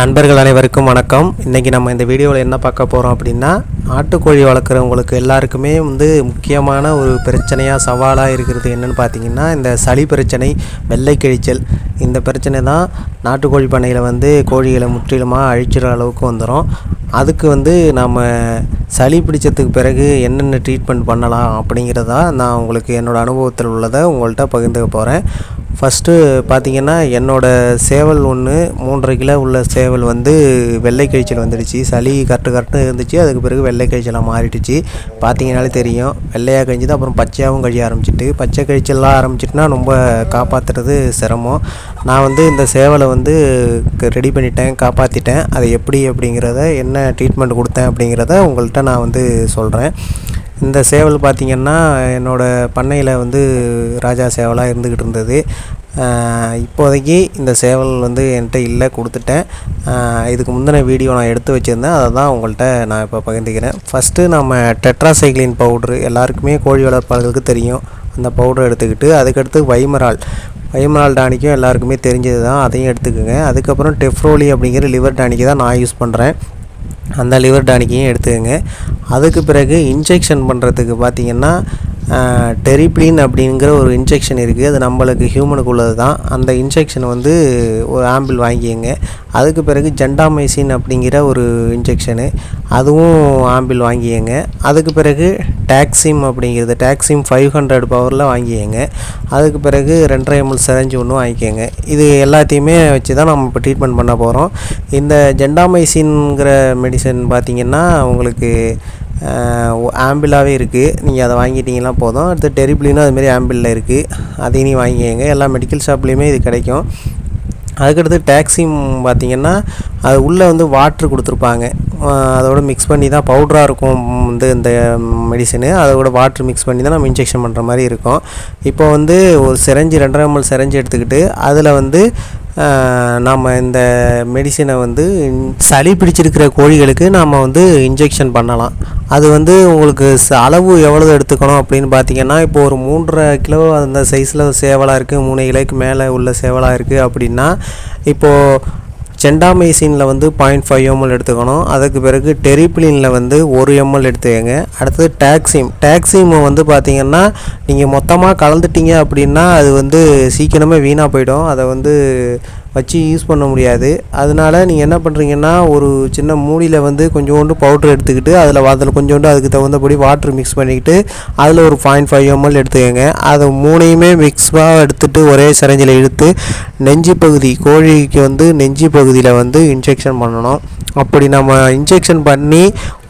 நண்பர்கள் அனைவருக்கும் வணக்கம். இன்றைக்கி நம்ம இந்த வீடியோவில் என்ன பார்க்க போகிறோம் அப்படின்னா நாட்டுக்கோழி வளர்க்குறவங்களுக்கு எல்லாருக்குமே வந்து முக்கியமான ஒரு பிரச்சனையாக சவாலாக இருக்கிறது என்னென்னு பார்த்தீங்கன்னா இந்த சளி பிரச்சனை வெள்ளை கிழிச்சல். இந்த பிரச்சனை தான் நாட்டுக்கோழி பண்ணையில் வந்து கோழிகளை முற்றிலுமாக அழிச்சிற அளவுக்கு வந்துடும் அதுக்கு வந்து நம்ம சளி பிடிச்சதுக்கு பிறகு என்னென்ன ட்ரீட்மெண்ட் பண்ணலாம் அப்படிங்கிறதா நான் உங்களுக்கு என்னோடய அனுபவத்தில் உள்ளதை உங்கள்கிட்ட பகிர்ந்துக்க போகிறேன் ஃபஸ்ட்டு பார்த்தீங்கன்னா என்னோடய சேவல் ஒன்று மூன்றரை கிலோ உள்ள சேவல் வந்து வெள்ளை கழிச்சல் வந்துடுச்சு. சளி கரெக்டு கரெக்டு இருந்துச்சு. அதுக்கு பிறகு வெள்ளை கழிச்சலாக மாறிடுச்சு. பார்த்தீங்கனாலே தெரியும். வெள்ளையாக கழிஞ்சது அப்புறம் பச்சையாகவும் கழிய ஆரம்பிச்சிட்டு பச்சை கழிச்சல்லாம் ஆரம்பிச்சிட்டுனா ரொம்ப காப்பாற்றுறது சிரமம். நான் வந்து இந்த சேவலை வந்து ரெடி பண்ணிட்டேன் காப்பாற்றிட்டேன் அதை எப்படி அப்படிங்கிறத என்ன ட்ரீட்மெண்ட் கொடுத்தேன் அப்படிங்கிறத உங்கள்கிட்ட நான் வந்து சொல்கிறேன் இந்த சேவல் பார்த்திங்கன்னா என்னோடய பண்ணையில் வந்து ராஜா சேவலாக இருந்துக்கிட்டு இருந்தது. இப்போதைக்கு இந்த சேவல் வந்து என்கிட்ட இல்லை கொடுத்துட்டேன். இதுக்கு முந்தின வீடியோ நான் எடுத்து வச்சுருந்தேன். அதை தான் உங்கள்கிட்ட நான் இப்போ பகிர்ந்துக்கிறேன். ஃபஸ்ட்டு நம்ம டெட்ராசைக்ளின் பவுட்ரு எல்லாருக்குமே கோழி வளர்ப்பாளர்களுக்கு தெரியும். அந்த பவுடர் எடுத்துக்கிட்டு அதுக்கடுத்து வைமரால் வைமரால் டானிக்கும் எல்லாருக்குமே தெரிஞ்சது தான். அதையும் எடுத்துக்கோங்க. அதுக்கப்புறம் டெஃப்ரோலி அப்படிங்கிற லிவர் டானிக்கு தான் நான் யூஸ் பண்ணுறேன் அந்த லிவர் டானிக்கையும் எடுத்துக்கோங்க. அதுக்கு பிறகு இன்ஜெக்ஷன் பண்ணுறதுக்கு பார்த்தீங்கன்னா டெரிப்ளின் அப்படிங்கிற ஒரு இன்ஜெக்ஷன் இருக்குது அது நம்மளுக்கு ஹியூமனுக்கு உள்ளது தான். அந்த இன்ஜெக்ஷன் வந்து ஒரு ஆம்பிள் வாங்கிக்கோங்க. அதுக்கு பிறகு ஜெண்டாமைசின் அப்படிங்கிற ஒரு இன்ஜெக்ஷனு அதுவும் ஆம்பிள் வாங்கிக்கோங்க. அதுக்கு பிறகு டேக்ஸிம் அப்படிங்கிறது டேக்ஸிம் ஃபைவ் ஹண்ட்ரட் பவரில் வாங்கிக்கங்க. அதுக்கு பிறகு ரெண்டரை எம்எல் செரஞ்சு ஒன்று வாங்கிக்கோங்க. இது எல்லாத்தையுமே வச்சு தான் நம்ம இப்போ ட்ரீட்மெண்ட் பண்ண போகிறோம் இந்த ஜெண்டாமைசின்ங்கிற மெடிசன் பார்த்திங்கன்னா உங்களுக்கு ஆம்பிளாகவே இருக்குது நீங்கள் அதை வாங்கிட்டீங்கன்னா போதும். அடுத்து டெரிப்ளினும் அதுமாரி ஆம்பிளில் இருக்குது அதையும் நீ வாங்கிக்கங்க. எல்லா மெடிக்கல் ஷாப்லேயுமே இது கிடைக்கும். அதுக்கடுத்து டேக்ஸி பார்த்திங்கன்னா அது உள்ளே வந்து வாட்ரு கொடுத்துருப்பாங்க. அதோட மிக்ஸ் பண்ணி தான் பவுட்ராக இருக்கும் வந்து இந்த மெடிசனு அதோட வாட்ரு மிக்ஸ் பண்ணி தான் நம்ம இன்ஜெக்ஷன் பண்ணுற மாதிரி இருக்கும். இப்போ வந்து ஒரு செரஞ்சு ரெண்டரை எம்எல் செரஞ்சு எடுத்துக்கிட்டு அதில் வந்து நாம் இந்த மெடிசினை வந்து சளி பிடிச்சிருக்கிற கோழிகளுக்கு நாம் வந்து இன்ஜெக்ஷன் பண்ணலாம். அது வந்து உங்களுக்கு அளவு எவ்வளவு எடுத்துக்கணும் அப்படின்னு பார்த்தீங்கன்னா இப்போ ஒரு மூன்றரை கிலோ அந்த சைஸில் சேவலாக இருக்குது மூணு கிலோக்கு மேலே உள்ள சேவலாக இருக்குது அப்படின்னா இப்போது செண்டாமைசினில் வந்து பாயிண்ட் ஃபைவ் எம்எல் எடுத்துக்கணும். அதுக்கு பிறகு டெரிப்ளினில் வந்து ஒரு எம்எல் எடுத்துக்கங்க. அடுத்தது டாக்ஸிம் டாக்ஸிமை வந்து பார்த்தீங்கன்னா நீங்கள் மொத்தமாக கலந்துட்டீங்க அப்படின்னா அது வந்து சீக்கிரமே வீணாக போயிடும். அதை வந்து வச்சு யூஸ் பண்ண முடியாது. அதனால நீங்கள் என்ன பண்ணுறீங்கன்னா ஒரு சின்ன மூடியில் வந்து கொஞ்சோண்டு பவுட்ரு எடுத்துக்கிட்டு அதில் அதில் கொஞ்சோண்டு அதுக்கு தகுந்தபடி வாட்ரு மிக்ஸ் பண்ணிக்கிட்டு அதில் ஒரு பாயிண்ட் ஃபைவ் எம்எல் எடுத்துக்கோங்க. அதை மூணையுமே மிக்ஸாக எடுத்துகிட்டு ஒரே சிரஞ்சில் இழுத்து நெஞ்சு பகுதி கோழிக்கு வந்து நெஞ்சு பகுதியில் வந்து இன்ஜெக்ஷன் பண்ணணும். அப்படி நம்ம இன்ஜெக்ஷன் பண்ணி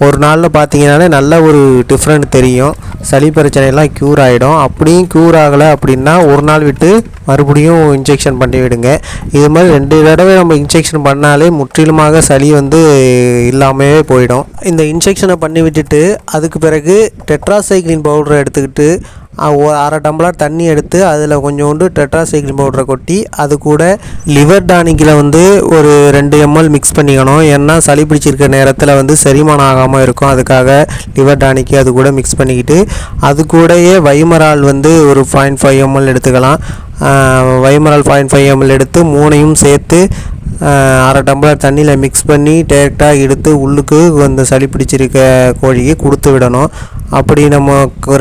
ஒரு நாளில் பார்த்தீங்கன்னாலே நல்ல ஒரு டிஃப்ரெண்ட் தெரியும். சளி பிரச்சனையெல்லாம் க்யூர் ஆகிடும் அப்படியும் க்யூர் ஆகலை அப்படின்னா ஒரு நாள் விட்டு மறுபடியும் இன்ஜெக்ஷன் பண்ணி விடுங்க. இது மாதிரி ரெண்டு தடவை நம்ம இன்ஜெக்ஷன் பண்ணாலே முற்றிலுமாக சளி வந்து இல்லாமவே போயிடும். இந்த இன்ஜெக்ஷனை பண்ணி விட்டுட்டு அதுக்கு பிறகு டெட்ராசைக்ளின் பவுடரை எடுத்துக்கிட்டு ஒரு அரை டம்ளர் தண்ணி எடுத்து அதில் கொஞ்சோண்டு டெட்ராசைக்ளின் பவுடரை கொட்டி அது கூட லிவர் டானிக்கில் வந்து ஒரு ரெண்டு எம்எல் மிக்ஸ் பண்ணிக்கணும். ஏன்னா சளி பிடிச்சிருக்க நேரத்தில் வந்து செரிமானம் ஆகாமல் இருக்கும். அதுக்காக லிவர் டானிக்கு அது கூட மிக்ஸ் பண்ணிக்கிட்டு அது கூடயே வைமரால் வந்து ஒரு பாயிண்ட் ஃபைவ் எம்எல் எடுத்துக்கலாம். வைமரால் பாயிண்ட் ஃபைவ் எம்எல் எடுத்து மூணையும் சேர்த்து அரை டம்ளர் தண்ணியில் மிக்ஸ் பண்ணி டேரெக்டாக எடுத்து உள்ளுக்கு அந்த சளி பிடிச்சிருக்க கோழிக்கு கொடுத்து விடணும். அப்படி நம்ம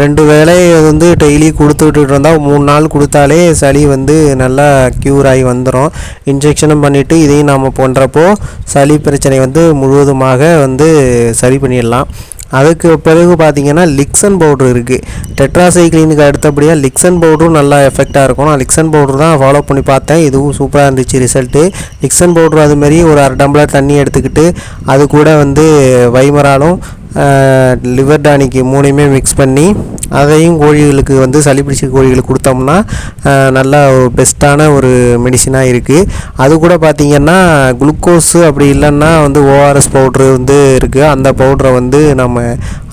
ரெண்டு வேளை வந்து டெய்லி கொடுத்து விட்டுட்டு இருந்தால் மூணு நாள் கொடுத்தாலே சளி வந்து நல்லா க்யூர் ஆகி வந்துடும் இன்ஜெக்ஷனும் பண்ணிவிட்டு இதையும் நம்ம பண்ணுறப்போ சளி பிரச்சனை வந்து முழுவதுமாக வந்து சரி பண்ணிடலாம். அதுக்கு பிறகு பார்த்தீங்கன்னா லிக்சன் பவுட்ரு இருக்குது டெட்ராசைக்ளினுக்கு அடுத்தபடியாக லிக்சன் பவுடரும் நல்லா எஃபெக்டாக இருக்கும். நான் லிக்சன் பவுட்ரு தான் ஃபாலோ பண்ணி பார்த்தேன். இதுவும் சூப்பராக இருந்துச்சு ரிசல்ட்டு லிக்சன் பவுட்ரு அதுமாரி ஒரு அரை டம்ளர் தண்ணி எடுத்துக்கிட்டு அது கூட வந்து வைமராலும் லிவர் டானிக்கு மூணையுமே மிக்ஸ் பண்ணி அதையும் கோழிகளுக்கு வந்து சளி பிடிச்ச கோழிகளுக்கு கொடுத்தோம்னா நல்லா பெஸ்ட்டான ஒரு மெடிசினாக இருக்குது அது கூட பார்த்திங்கன்னா குளுக்கோஸு அப்படி இல்லைன்னா வந்து ஓஆர்எஸ் பவுட்ரு வந்து இருக்குது அந்த பவுட்ரை வந்து நம்ம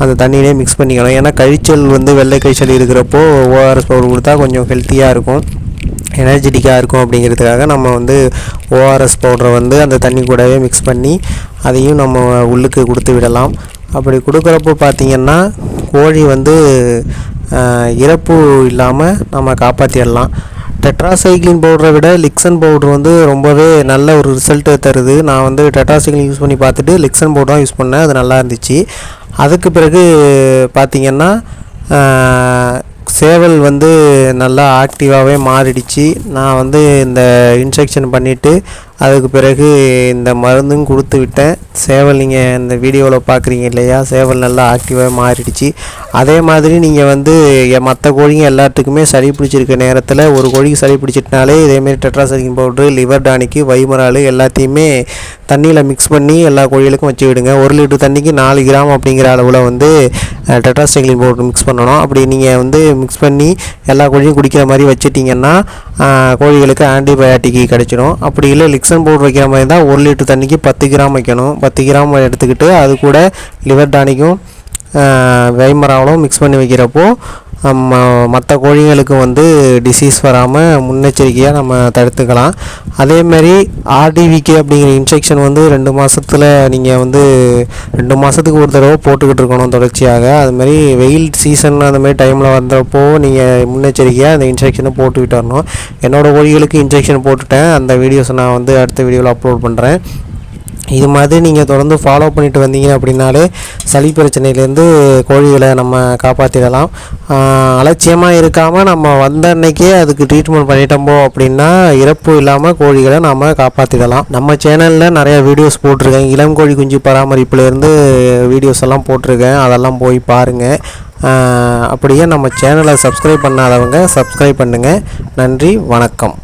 அந்த தண்ணியிலே மிக்ஸ் பண்ணிக்கணும் ஏன்னா கழிச்சல் வந்து வெள்ளை கழிச்சல் இருக்கிறப்போ ஓஆர்எஸ் பவுடர் கொடுத்தா கொஞ்சம் ஹெல்த்தியாக இருக்கும். எனர்ஜெட்டிக்காக இருக்கும் அப்படிங்கிறதுக்காக நம்ம வந்து ஓஆர்எஸ் பவுடரை வந்து அந்த தண்ணி கூடவே மிக்ஸ் பண்ணி அதையும் நம்ம உள்ளுக்கு கொடுத்து விடலாம். அப்படி கொடுக்குறப்போ பார்த்திங்கன்னா கோழி வந்து இறப்பு இல்லாமல் நம்ம காப்பாற்றிடலாம் டெட்ராசைக்ளின் பவுடரை விட லிக்சன் பவுடர் வந்து ரொம்பவே நல்ல ஒரு ரிசல்ட்டு தருது. நான் வந்து டெட்ராசைக்ளின் யூஸ் பண்ணி பார்த்துட்டு லிக்சன் பவுடர் தான் யூஸ் பண்ணேன். அது நல்லா இருந்துச்சு. அதுக்கு பிறகு பார்த்திங்கன்னா சேவல் வந்து நல்லா ஆக்டிவாகவே மாறிடுச்சு. நான் வந்து இந்த இன்ஜெக்ஷன் பண்ணிவிட்டு அதுக்கு பிறகு இந்த மருந்தும் கொடுத்து விட்டேன். சேவல் நீங்கள் இந்த வீடியோவில் பார்க்குறீங்க இல்லையா? சேவல் நல்லா ஆக்டிவாக மாறிடுச்சு. அதே மாதிரி நீங்கள் வந்து மற்ற கோழிங்க எல்லாத்துக்குமே சளி பிடிச்சிருக்க நேரத்தில் ஒரு கோழிக்கு சளி பிடிச்சிட்டனாலே இதேமாரி டெட்ராசரிங் பவுட்ரு லிவர் டானிக்கு வைமரால் எல்லாத்தையுமே தண்ணியில் மிக்ஸ் பண்ணி எல்லா கோழிகளுக்கும் வச்சு விடுங்க ஒரு லிட்டர் தண்ணிக்கு நாலு கிராம் அப்படிங்கிற அளவில் வந்து டெட்ராசைக்ளின் பவுடர் மிக்ஸ் பண்ணணும். அப்படி நீங்கள் வந்து மிக்ஸ் பண்ணி எல்லா கோழியும் குடிக்கிற மாதிரி வச்சுட்டிங்கன்னா கோழிகளுக்கு ஆன்டிபயாட்டிக் கிடைச்சிடும். அப்படி இல்லை லிக்சன் பவுடர் வைக்கிற மாதிரி இருந்தால் ஒரு லிட்டர் தண்ணிக்கு பத்து கிராம் வைக்கணும். பத்து கிராம் எடுத்துக்கிட்டு அது கூட லிவர் டானிக்கும் வைமராவலும் மிக்ஸ் பண்ணி வைக்கிறப்போ மற்ற கோழிகளுக்கு வந்து டிசீஸ் வராமல் முன்னெச்சரிக்கையாக நம்ம தடுத்துக்கலாம். அதேமாரி ஆர்டிவிகே அப்படிங்கிற இன்ஃபெக்ஷன் வந்து ரெண்டு மாதத்தில் நீங்கள் வந்து ரெண்டு மாதத்துக்கு ஒரு தடவை போட்டுக்கிட்டு இருக்கணும் தொடர்ச்சியாக. அதுமாரி வெயில் சீசன் அந்தமாரி டைமில் வந்தப்போ நீங்கள் முன்னெச்சரிக்கையாக அந்த இன்ஜெக்ஷனை போட்டுக்கிட்டு வரணும். என்னோடய கோழிகளுக்கு இன்ஜெக்ஷன் போட்டுட்டேன். அந்த வீடியோஸை நான் வந்து அடுத்த வீடியோவில் அப்லோட் பண்ணுறேன் இது மாதிரி நீங்கள் தொடர்ந்து ஃபாலோ பண்ணிட்டு வந்தீங்க அப்படின்னாலே சளி பிரச்சனையிலேருந்து கோழிகளை நம்ம காப்பாற்றிடலாம் அலட்சியமாக இருக்காமல் நம்ம வந்த அன்னைக்கே அதுக்கு ட்ரீட்மெண்ட் பண்ணிட்டோம்போ அப்படின்னா இறப்பு இல்லாமல் கோழிகளை நம்ம காப்பாற்றிடலாம் நம்ம சேனலில் நிறைய வீடியோஸ் போட்டிருக்கேன். இளம் கோழி குஞ்சு பராமரிப்புலேருந்து வீடியோஸ் எல்லாம் போட்டிருக்கேன். அதெல்லாம் போய் பாருங்கள் அப்படியே நம்ம சேனலை சப்ஸ்கிரைப் பண்ணாதவங்க சப்ஸ்கிரைப் பண்ணுங்கள் நன்றி வணக்கம்.